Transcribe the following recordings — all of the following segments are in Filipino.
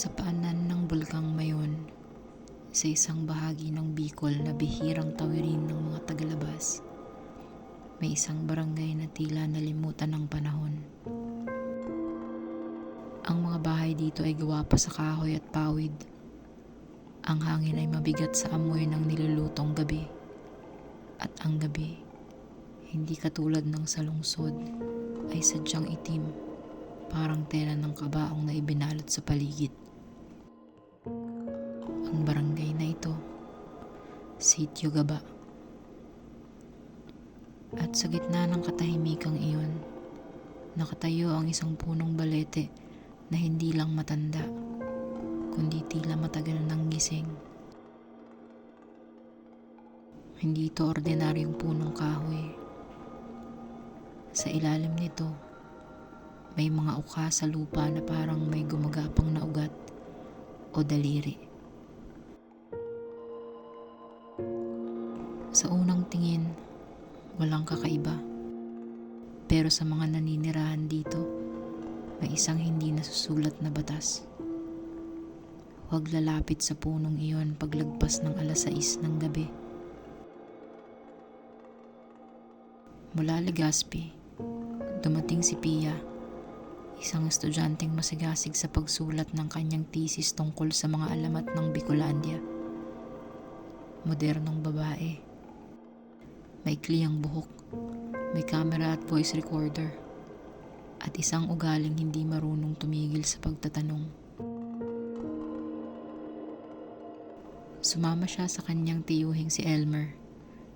Sa paanan ng bulkang mayon, sa isang bahagi ng Bicol na bihirang tawirin ng mga tagalabas, may isang barangay na tila nalimutan ng panahon. Ang mga bahay dito ay gawa pa sa kahoy at pawid. Ang hangin ay mabigat sa amoy ng nilulutong gabi. At ang gabi, hindi katulad ng sa lungsod, ay sadyang itim, parang tela ng kabaong na ibinalot sa paligid. Ang barangay na ito, Sitio Gaba. At sa gitna ng katahimikang iyon, nakatayo ang isang punong balete na hindi lang matanda, kundi tila matagal nang gising. Hindi ito ordinaryong punong kahoy. Sa ilalim nito, may mga uka sa lupa na parang may gumagapang na ugat o daliri. Walang kakaiba. Pero sa mga naninirahan dito, may isang hindi nasusulat na batas. Huwag lalapit sa punong iyon paglagpas ng alas 6 ng gabi. Mula Legazpi, dumating si Pia, isang estudyanteng masigasig sa pagsulat ng kanyang thesis tungkol sa mga alamat ng Bicolandia. Modernong babae. Maikli ang buhok, may camera at voice recorder, at isang ugaling hindi marunong tumigil sa pagtatanong. Sumama siya sa kanyang tiyuhing si Elmer,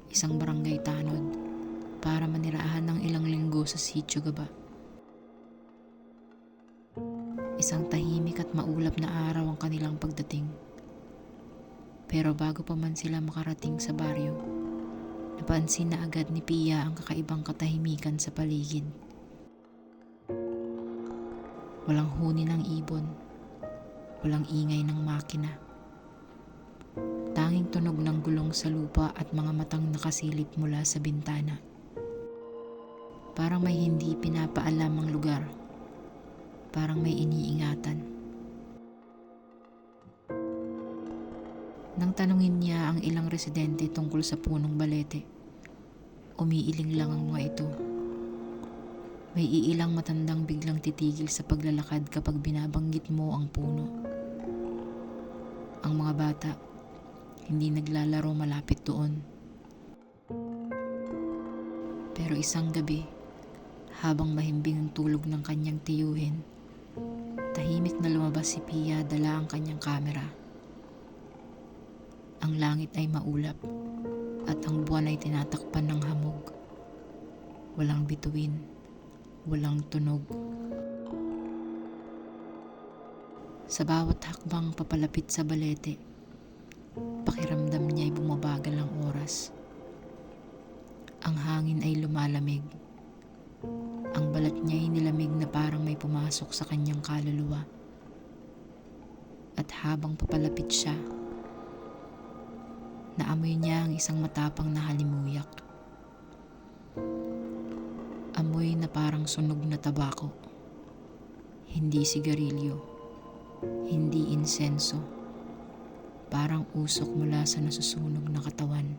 isang barangay tanod, para manirahan ng ilang linggo sa sitio gaba. Isang tahimik at maulap na araw ang kanilang pagdating. Pero bago pa man sila makarating sa baryo, napansin na agad ni Pia ang kakaibang katahimikan sa paligid. Walang huni ng ibon, walang ingay ng makina. Tanging tunog ng gulong sa lupa at mga matang nakasilip mula sa bintana. Parang may hindi pinapaalam ang lugar. Parang may iniingatan. Nang tanungin niya ang ilang residente tungkol sa punong balete, umiiling lang ang mga ito. May iilang matandang biglang titigil sa paglalakad kapag binabanggit mo ang puno. Ang mga bata, hindi naglalaro malapit doon. Pero isang gabi, habang mahimbing ang tulog ng kanyang tiyuhin, tahimik na lumabas si Pia dala ang kanyang kamera. Ang langit ay maulap at ang buwan ay tinatakpan ng hamog. Walang bituin, walang tunog. Sa bawat hakbang papalapit sa balete, pakiramdam niya ay bumabagal ang oras. Ang hangin ay lumalamig. Ang balat niya ay nilamig na parang may pumasok sa kanyang kaluluwa. At habang papalapit siya, naamoy niya ang isang matapang na halimuyak. Amoy na parang sunog na tabako. Hindi sigarilyo. Hindi insenso. Parang usok mula sa nasusunog na katawan.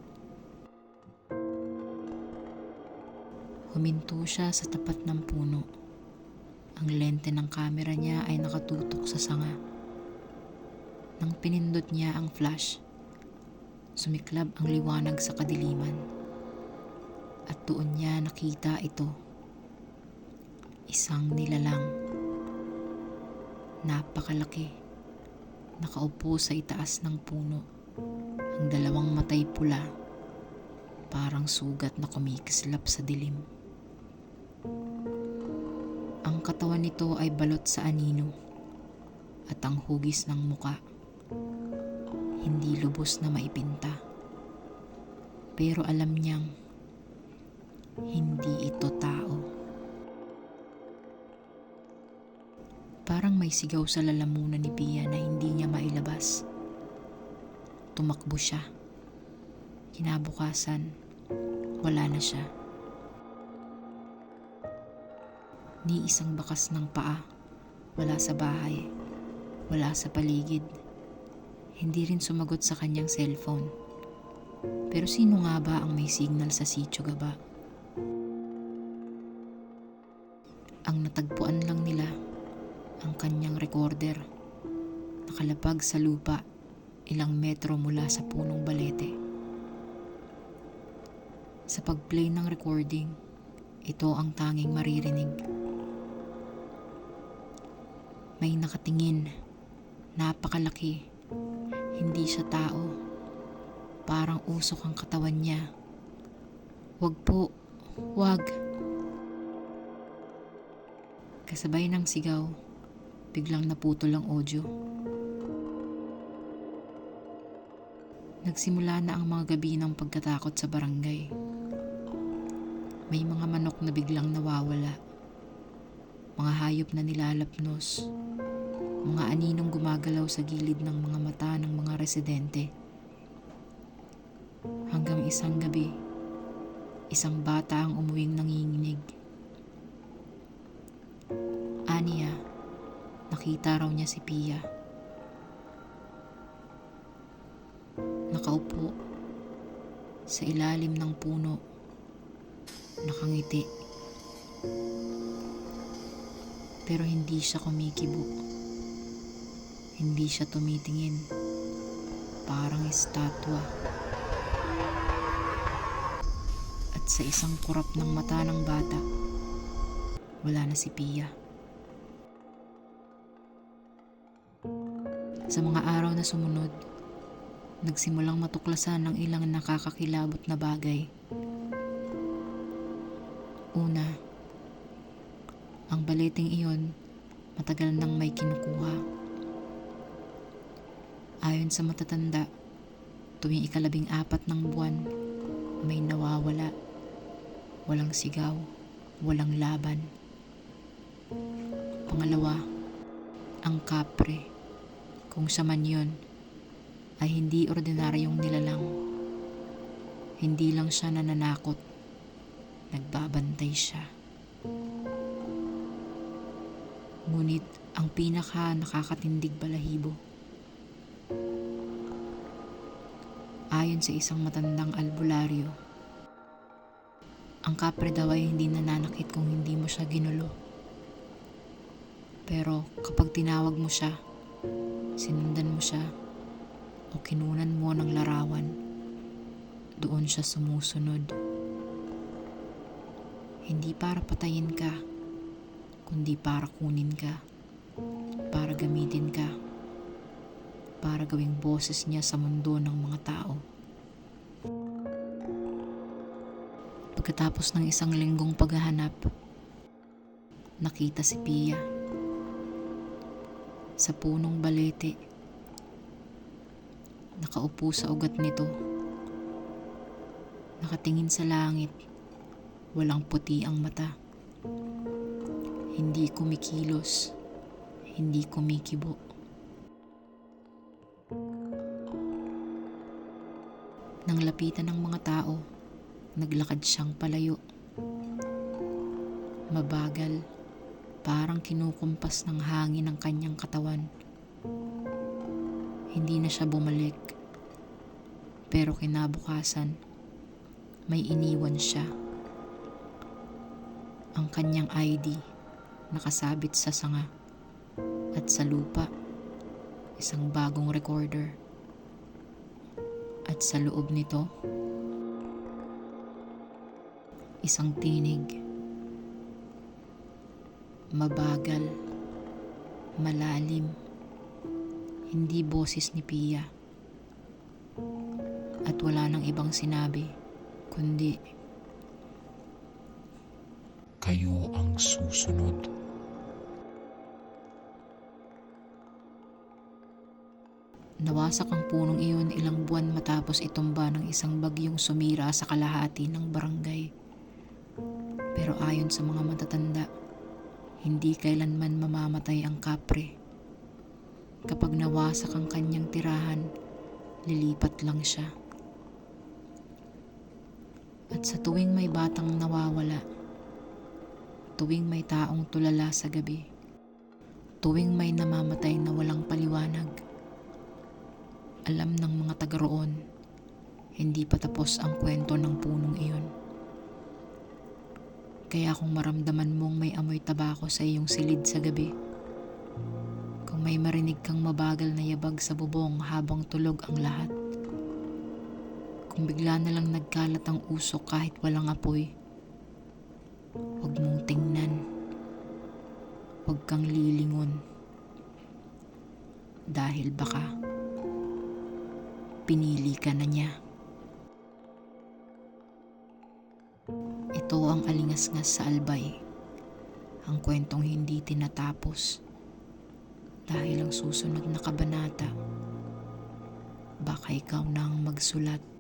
Huminto siya sa tapat ng puno. Ang lente ng kamera niya ay nakatutok sa sanga. Nang pinindot niya ang flash, sumiklab ang liwanag sa kadiliman. At doon niya nakita ito. Isang nilalang. Napakalaki. Nakaupo sa itaas ng puno. Ang dalawang matay pula. Parang sugat na kumikislap sa dilim. Ang katawan nito ay balot sa anino at ang hugis ng muka hindi lubos na maipinta. Pero alam niyang hindi ito tao. Parang may sigaw sa lalamunan ni Pia na hindi niya mailabas. Tumakbo siya. Kinabukasan, wala na siya. Ni isang bakas ng paa, wala sa bahay. Wala sa paligid. Hindi rin sumagot sa kanyang cellphone. Pero sino nga ba ang may signal sa sitio gaba? Ang natagpuan lang nila ang kanyang recorder. Nakalapag sa lupa ilang metro mula sa punong balete. Sa pag-play ng recording, ito ang tanging maririnig. May nakatingin, napakalaki. Hindi siya tao. Parang usok ang katawan niya. Wag po, wag. Kasabay ng sigaw, biglang naputol ang audio. Nagsimula na ang mga gabi ng pagkatakot sa barangay. May mga manok na biglang nawawala. Mga hayop na nilalapnos. Mga aninong gumagalaw sa gilid ng mga mata ng mga residente. Hanggang isang gabi, isang bata ang umuwing nanginginig. Aniya, nakita raw niya si Pia. Nakaupo sa ilalim ng puno, nakangiti. Pero hindi siya kumikibo. Hindi siya tumitingin. Parang estatwa. At sa isang kurap ng mata ng bata, wala na si Pia. Sa mga araw na sumunod, nagsimulang matuklasan ng ilang nakakakilabot na bagay. Una, ang baleting iyon matagal nang may kinukuha. Ayon sa matatanda, tuwing ikalabing apat ng buwan, may nawawala. Walang sigaw, walang laban. Pangalawa, ang kapre. Kung siya man yun, ay hindi ordinaryong nilalang. Hindi lang siya nananakot. Nagbabantay siya. Ngunit ang pinaka nakakatindig balahibo. Ayon sa isang matandang albularyo, ang kapre daw ay hindi nananakit kung hindi mo siya ginulo. Pero kapag tinawag mo siya, sinundan mo siya, o kinunan mo ng larawan, doon siya sumusunod. Hindi para patayin ka, kundi para kunin ka, para gamitin ka, para gawing boses niya sa mundo ng mga tao. Pagkatapos ng isang linggong paghahanap, nakita si Pia sa punong balete Nakaupo sa ugat nito. Nakatingin sa langit. Walang puti ang mata. Hindi kumikilos. Hindi kumikibo. Nang lapitan ng mga tao, naglakad siyang palayo. Mabagal, parang kinukumpas ng hangin ang kanyang katawan. Hindi na siya bumalik. Pero kinabukasan, may iniwan siya. Ang kanyang ID nakasabit sa sanga at sa lupa isang bagong recorder. At sa loob nito, isang tinig. Mabagal, malalim, hindi boses ni Pia. At wala nang ibang sinabi, kundi Kayo ang susunod. Nawasak ang punong iyon ilang buwan matapos itumba ng isang bagyong sumira sa kalahati ng barangay. Pero ayon sa mga matatanda, hindi kailanman mamamatay ang kapre. Kapag nawasak ang kanyang tirahan, lilipat lang siya. At sa tuwing may batang nawawala, tuwing may taong tulala sa gabi, tuwing may namamatay na walang paliwanag. Alam ng mga taga roon, hindi pa tapos ang kwento ng punong iyon. Kaya kung maramdaman mong may amoy tabako sa iyong silid sa gabi, kung may marinig kang mabagal na yabag sa bubong habang tulog ang lahat, kung bigla na lang nagkalat ang usok kahit walang apoy, huwag mong tingnan. Huwag kang lilingon. Dahil baka pinili ka na niya. Ito ang alingas-ngas sa albay. Ang kwentong hindi tinatapos. Dahil ang susunod na kabanata, baka ikaw na ang magsulat.